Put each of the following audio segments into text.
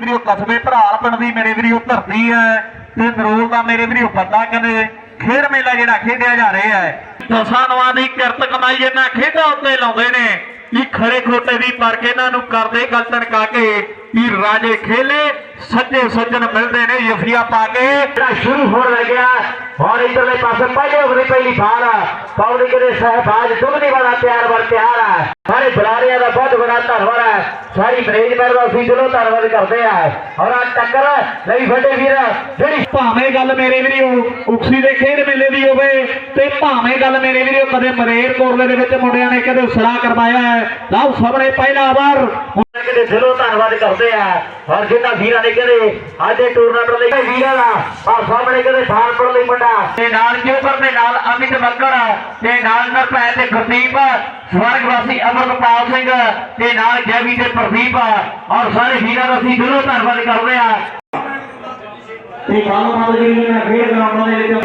ਵੀਰੋ ਕਸਬੇ ਭਰਾਲ ਪਿੰਡ ਦੀ ਮੇਰੇ ਵੀਰੋ ਧਰਤੀ ਹੈ ਤੇ ਨਰੋਲ ਦਾ ਮੇਰੇ ਵੀਰੋ ਪੱਤਾ ਕਹਿੰਦੇ ਖੇਡ ਮੇਲਾ ਜਿਹੜਾ ਖੇਡਿਆ ਜਾ ਰਿਹਾ ਹੈ। ਦਸਾਂ ਨਵਾਂ ਦੀ ਕਿਰਤ ਕਮਾਈ ਇਹਨਾਂ ਖੇਡਾਂ ਉੱਤੇ ਲਾਉਂਦੇ ਨੇ, ਵੀ ਖਰੇ ਖੋਟੇ ਦੀ ਪਰ ਕੇ ਇਹਨਾਂ ਨੂੰ ਕਰਦੇ ਗੱਲ ਤਨਕਾ ਕੇ ਵੀ ਰਾਜੇ ਖੇਲੇ ਸੱਜੇ ਸੱਜਣ ਮਿਲਦੇ ਨੇ ਯਫੀਆ ਪਾ ਕੇ ਜਿਹੜਾ ਸ਼ੁਰੂ ਹੋਣ ਲੱਗਿਆ ਔਰ ਇਧਰਲੇ ਪਾਸੇ ਪਹਿਲੇ ਉਪਰੀ ਪਹਿਲੀ ਬਾਲ ਪੌੜੀ ਕਦੇ ਸਹਿਬਾਜ ਦੁਗਨੀ ਵਾਲਾ ਪਿਆਰ ਵਰ ਪਿਆਰ ਹੈ ਸਾਰੇ ਬੁਲਾਰਿਆਂ ਦਾ ਬਹੁਤ ਬੜਾ ਧੰਨਵਾਦ ਹੈ ਸਾਰੀ ਮੈਨੇਜਮੈਂਟ ਦਾ ਅਸੀਂ ਦਿਲੋਂ ਧੰਨਵਾਦ ਕਰਦੇ ਆ ਔਰ ਆ ਟੱਕਰ ਲਈ ਵੱਡੇ ਵੀਰ ਜਿਹੜੀ ਭਾਵੇਂ ਗੱਲ ਮੇਰੇ ਵੀਰੋ ਉਕਸੀ ਦੇ ਖੇਡ ਮੇਲੇ ਦੀ ਹੋਵੇ ਤੇ ਭਾਵੇਂ ਗੱਲ ਮੇਰੇ ਵੀਰੋ ਕਦੇ ਮਰੇਰ ਕੋਰਲੇ ਦੇ ਵਿੱਚ ਮੁੰਡਿਆਂ ਨੇ ਕਦੇ ਸੜਾ ਕਰਵਾਇਆ ਹੈ ਲਓ ਸਾਹਮਣੇ ਪਹਿਲਾ ਵਾਰ ਕਿਤੇ ਦਿਲੋਂ ਧੰਨਵਾਦ ਕਰਦੇ ਆ। ਔਰ ਜਿਨ੍ਹਾਂ ਵੀਰਾਂ ਨੇ ਕਦੇ ਅੱਜ ਦੇ ਟੂਰਨਾਮੈਂਟ ਲਈ ਵੀਰਾਂ ਦਾ ਆ ਸਾਹਮਣੇ ਕਦੇ ਖਾਨਪੁਰ ਲਈ ਮੁੰਡਾ। ਤੇ ਨਾਲ ਜੋਬਰ ਦੇ ਨਾਲ ਅਮਿਤ ਮੱਕੜ ਤੇ ਨਾਲ ਨਰਪੈ ਤੇ ਗੁਰਦੀਪ ਸਵਰਗਵਾਸੀ ਅਮਰਪਾਲ ਸਿੰਘ ਤੇ ਨਾਲ ਜੈਵੀ ਤੇ ਪ੍ਰਦੀਪ ਔਰ ਸਾਰੇ ਵੀਰਾਂ ਦਾ ਅਸੀਂ ਦਿਲੋਂ ਧੰਨਵਾਦ ਕਰਦੇ ਆ ਤੇ ਕਾਲੂ ਨਾਲ ਜਿਹੜੀ ਮੈਂ ਖੇਡ ਗਰਾਊਂਡਾਂ ਦੇ ਵਿੱਚ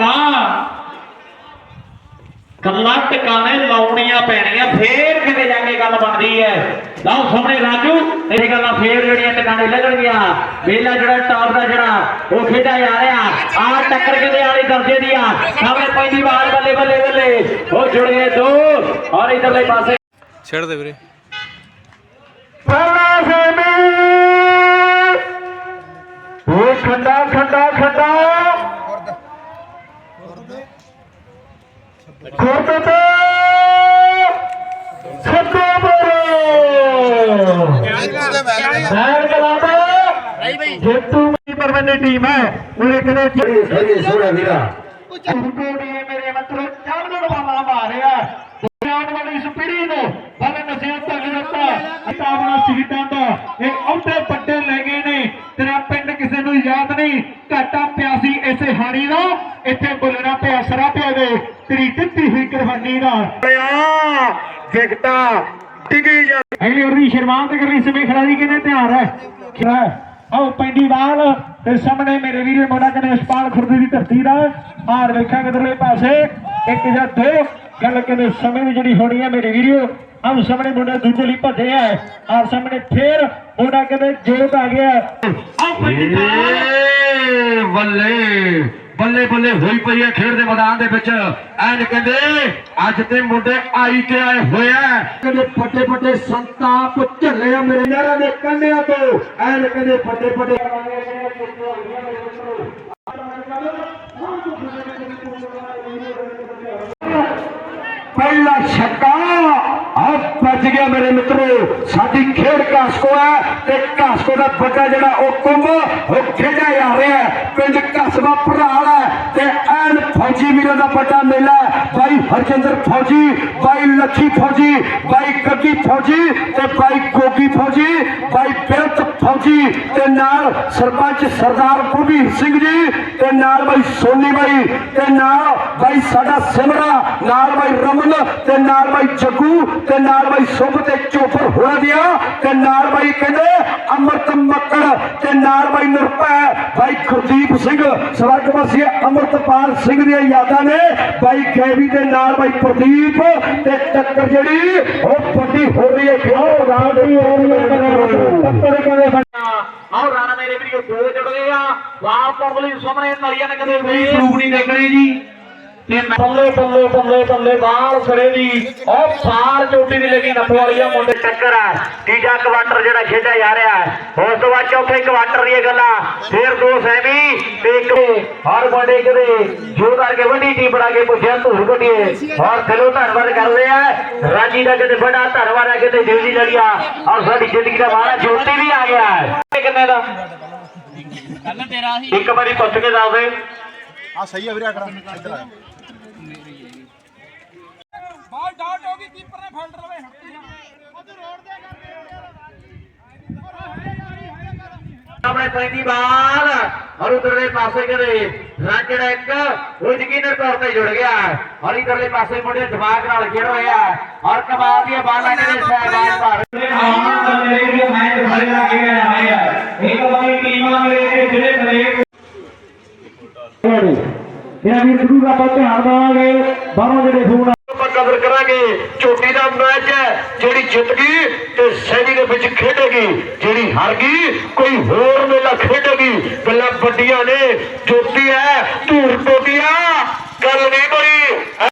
ਗੱਲਾਂ ਟਿਕਾਣੇ ਲਾਉਣੀਆਂ ਪੈਣੀਆਂ ਫੇਰ ਕਿਤੇ ਜਾ ਕੇ ਗੱਲ ਬਣਦੀ ਹੈ। ਲਓ ਸਾਹਮਣੇ ਰਾਜੂ ਇਹ ਗੱਲਾਂ ਫੇਰ ਜਿਹੜੀਆਂ ਟਿਕਾਣੇ ਲੱਗਣਗੀਆਂ। ਮੇਲਾ ਜਿਹੜਾ ਟਾਪ ਦਾ ਜਿਹੜਾ ਉਹ ਖੇਡਿਆ ਜਾ ਰਿਹਾ। ਆ ਟੱਕਰ ਕਿਤੇ ਵਾਲੀ ਦਰਜੇ ਦੀ ਆ। ਸਾਹਮਣੇ ਪੈਂਦੀ ਬਾਲ ਬੱਲੇ ਬੱਲੇ ਬੱਲੇ। ਉਹ ਜੁੜ ਗਏ ਦੋ ਔਰ ਇਧਰਲੇ ਪਾਸੇ। ਛੱਡ ਦੇ ਵੀਰੇ। ਪਹਿਲਾ ਸੇਮੀ। ਉਹ ਖੰਡਾ ਖੰਡਾ ਖੰਡਾ। ਖੁਰਦ ਤੇ ਸੱਤੇ ਬਰੋ ਸੈਰ ਕਲਾਦਾ ਜੇਤੂ ਦੀ ਪਰਵੰਡੀ ਟੀਮ ਹੈ ਉਹਨੇ ਕਿਹੜੇ ਸਹੀ ਸੋਹਣਾ ਵੀਰਾ ਕੋੜੀ ਮੇਰੇ ਮਤਲਬ ਚਾਵਲ ਵਾਲਾ ਮਾਰਿਆ ਆਉਣ ਵਾਲੀ ਇਸ ਪੀੜ੍ਹੀ ਨੂੰ ਭਾਵੇਂ ਨਸੀਹਤ ਤੱਕ ਦਿੱਤਾ ਅਤਾ ਆਪਣਾ ਸ਼ਹੀਦਾਂ ਦਾ ਇਹ ਔਟੇ ਪੱਟੇ ਲੈ ਗਏ ਨੇ ਤੇਰਾ ਪਿੰਡ ਕਿਸੇ ਨੂੰ ਯਾਦ ਨਹੀਂ, ਘਾਟਾ ਪਿਆਸੀ ਇਸੇ ਹਾੜੀ ਦਾ। ਇੱਥੇ ਬੋਲਣਾ ਪਿਆ ਸਰਾ ਪਿਆ ਵੇ। ਤੇਰੀ ਦਿੱਤੀ ਹੋਈ ਕੁਰਬਾਨੀ ਦਾ। ਵਿਕਟਾ ਟਿਕੀ ਜਾ। ਅਗਲੀ ਉਰਦੀ ਸ਼ਰਮਾਨ ਤੇ ਕਰਨੀ ਸਮੇਂ ਖਿਡਾਰੀ ਕਿਨੇ ਧਿਆਨ ਹੈ? ਆਓ ਪੈਂਦੀ ਬਾਲ ਤੇ ਸਾਹਮਣੇ ਮੇਰੇ ਵੀਰੇ ਮੋੜਾ ਕਨੇ ਸਪਾਲ ਖੁਰਦੀ ਦੀ ਧਰਤੀ ਦਾ। ਆਰ ਵੇਖਾਂਗੇ ਇਧਰਲੇ ਪਾਸੇ। ਇੱਕ ਜਾਂ ਦੋ। ਗੱਲ ਕਹਿੰਦੇ ਸਮੇਂ ਦੀ ਜਿਹੜੀ ਹੋਣੀ ਹੈ ਮੇਰੇ ਵੀਰੋ ਆਹ ਸਾਹਮਣੇ ਮੁੰਡੇ ਦੂਜੇ ਲਈ ਭੱਜੇ ਆ। ਆਰ ਸਾਹਮਣੇ ਫੇਰ ਮੁੰਡਾ ਕਹਿੰਦੇ ਜੋਤ ਆ ਗਿਆ। ਆਹ ਪੈਂਦੀ ਬਾਲ। ਬੱਲੇ ਬੱਲੇ ਬੱਲੇ ਹੋਈ ਪਈ ਹੈ ਖੇਡ ਦੇ ਮੈਦਾਨ ਦੇ ਵਿੱਚ। ਐਨ ਕਹਿੰਦੇ, ਅੱਜ ਤੇ ਮੁੰਡੇ ਆਈ ਕੇ ਆਏ ਹੋਇਆ ਕਹਿੰਦੇ ਫੱਟੇ ਫੱਟੇ ਸੰਤਾਪ ਝੱਲੇ ਆ ਮੇਰੇ ਯਾਰਾਂ ਦੇ ਕੰਨਿਆਂ ਤੋਂ। ਐਨ ਕਹਿੰਦੇ ਫੱਟੇ ਫੱਟੇ ਪਹਿਲਾ ਛੱਕਾ ਆ ਵੱਜ ਗਿਆ ਮੇਰੇ ਮਿੱਤਰੋ। ਸਾਡੀ ਖੇਡ ਕਾਸਕੋ ਹੈ ਤੇ ਕਾਸਕੋ ਦਾ ਵੱਡਾ ਜਿਹੜਾ ਉਹ ਕੁੰਭ, ਉਹ ਖੇਡਿਆ ਜਾ ਰਿਹਾ। ਹੈ ਪਿੰਡ ਕਸਬਾ ਭਰਾਲ ਹੈ ਤੇ ਐਨ ਫੌਜੀ ਵੀਰਾਂ ਦਾ ਵੱਡਾ ਮੇਲਾ ਭਾਈ ਬਾਈ ਹਰਜਿੰਦਰ ਫੌਜੀ ਭਾਈ ਲੱਖੀ ਫੌਜੀ ਭਾਈ ਗੱਗੀ ਫੌਜੀ ਤੇ ਭਾਈ ਗੋਗੀ ਫੌਜੀ ਭਾਈ ਬਿਰਤ ਫੌਜੀ ਤੇ ਨਾਲ ਸਰਪੰਚ ਸਰਦਾਰ ਗੁਰਬੀਰ ਸਿੰਘ ਜੀ ਤੇ ਨਾਲ ਬਾਈ ਸੋਨੀ ਬਾਈ ਤੇ ਨਾਲ ਬਾਈ ਸਾਡਾ ਸਿਮਰਾ, ਨਾਲ ਬਾਈ ਰਮਨ ਤੇ ਨਾਲ ਬਾਈ ਜੱਗੂ ਤੇ ਨਾਲ ਬਾਈ ਸੁਭ ਤੇ ਚੋਪਰ ਹੋਣਾ ਦਿਆ ਤੇ ਨਾਲ ਬਾਈ ਕਹਿੰਦੇ ਅਮਰਤ ਮੱਕੜ ਤੇ ਨਾਲ ਬਾਈ ਨਿਰਪੈ ਬਾਈ ਗੁਰਦੀਪ ਸਿੰਘ ਸਵਰਗਵਾਸੀ ਅਮਰਤਪਾਲ ਸਿੰਘ ਦੀਆਂ ਯਾਦਾਂ ਨੇ, ਬਾਈ ਗੈਵੀ ਦੇ ਨਾਲ ਬਾਈ ਪ੍ਰਦੀਪ ਤੇ ਟੱਕਰ ਜਿਹੜੀ ਉਹ ਵੱਡੀ ਹੋ ਰਹੀ ਹੈ ਕਿਉਂ ਰਾਜੀ ਹੋ ਰਹੀ ਹੈ। ਟੱਕਰ ਕਦੇ ਆਹ ਰਾਣਾ ਮੇਰੇ ਵੀਰੋ ਦੋ ਜੁੜ ਆ ਵਾਹ ਪਰਵਲੀ ਸਾਹਮਣੇ ਨਲੀਆਂ ਨੇ ਕਦੇ ਵੀ ਫਲੂਕ ਨਹੀਂ ਦੇਖਣੀ ਜੀ। ਤੇ ਬੱਲੇ ਬੱਲੇ ਬੱਲੇ ਬੱਲੇ ਬਾਹਰ ਸੜੇ ਦੀ। ਉਹ ਸਾਰ ਚੋਟੀ ਦੀ ਲੱਗੀ ਨੱਥ ਵਾਲੀਆ ਮੁੰਡੇ ਟੱਕਰ ਹੈ ਤੀਜਾ ਕੁਆਟਰ ਜਿਹੜਾ ਖੇਡਿਆ ਜਾ ਰਿਹਾ ਉਸ ਤੋਂ ਬਾਅਦ ਚੌਥੇ ਕੁਆਟਰ ਦੀਆਂ ਗੱਲਾਂ। ਫਿਰ ਦੋ ਸੈਮੀ ਤੇ ਇੱਕ ਹਰ ਬੜੇ ਕਦੇ ਜੋ ਕਰਕੇ ਵੱਡੀ ਟੀਮ ਬਣਾ ਕੇ ਪੁੱਛਿਆ ਧੂਰ ਘਟੀਏ ਔਰ ਦਿਲੋਂ ਧੰਨਵਾਦ ਕਰਦੇ ਆ ਰਾਜੀ ਦਾ ਕਿਤੇ ਬੜਾ ਧੰਨਵਾਦ ਹੈ ਕਿਤੇ ਦਿਲ ਦੀ ਲੜੀਆ ਔਰ ਸਾਡੀ ਜ਼ਿੰਦਗੀ ਦਾ ਮਾਰਾ ਜੋਤੀ ਵੀ ਆ ਗਿਆ ਹੈ। ਇੱਕ ਵਾਰੀ ਪੁੱਛ ਕੇ ਦੱਸ ਦੇ। ਆ ਸਹੀ ਆ ਵੀਰੇ ਆਕੜਾ ਇੱਧਰ ਆ। ਬਾਲ ਡਾਟ ਹੋ ਗਈ ਕੀਪਰ ਨੇ ਫਲਟ ਲਵੇ ਹੱਟੀ ਉਹ ਤੂੰ ਰੋਡ ਦੇ ਆਪਣੇ ਪੈਂਦੀ ਬਾਲ ਔਰ ਉਧਰਲੇ ਪਾਸੇ ਕਦੇ ਰਾਜੜਾ ਇੱਕ ਉਹ ਯਕੀਨਰ ਤੌਰ ਤੇ ਜੁੜ ਗਿਆ। ਔਰ ਇਧਰਲੇ ਪਾਸੇ ਮੁੰਡੇ ਦਿਮਾਗ ਨਾਲ ਖੇਡ ਰਹੇ ਆ। ਔਰ ਕਮਾਲ ਦੀਆਂ ਬਾਲਾਂ ਨੇ ਸਹਿਬਾਨ ਭਰ ਇਹਨਾਂ ਵੀ ਇਹਨਾਂ ਦੀ ਜ਼ਰੂਰ ਆਪਾਂ ਧਿਆਨ ਦੇਵਾਂਗੇ। ਬਾਹਰੋਂ ਜਿਹੜੇ ਫੋਨ ਆਪਾਂ ਕਵਰ ਕਰਾਂਗੇ। ਚੋਟੀ ਦਾ ਮੈਚ ਹੈ, ਜਿਹੜੀ ਜਿੱਤ ਗਈ ਤੇ ਸੈਮੀ ਦੇ ਵਿੱਚ ਖੇਡੇਗੀ। ਜਿਹੜੀ ਹਾਰ ਗਈ, ਕੋਈ ਹੋਰ ਮੇਲਾ ਖੇਡੇਗੀ। ਗੱਲਾਂ ਵੱਡੀਆਂ ਨੇ। ਚੋਟੀ ਹੈ, ਧੂੜ ਟੋਟੀਆਂ ਗੱਲ ਨਹੀਂ ਬੜੀ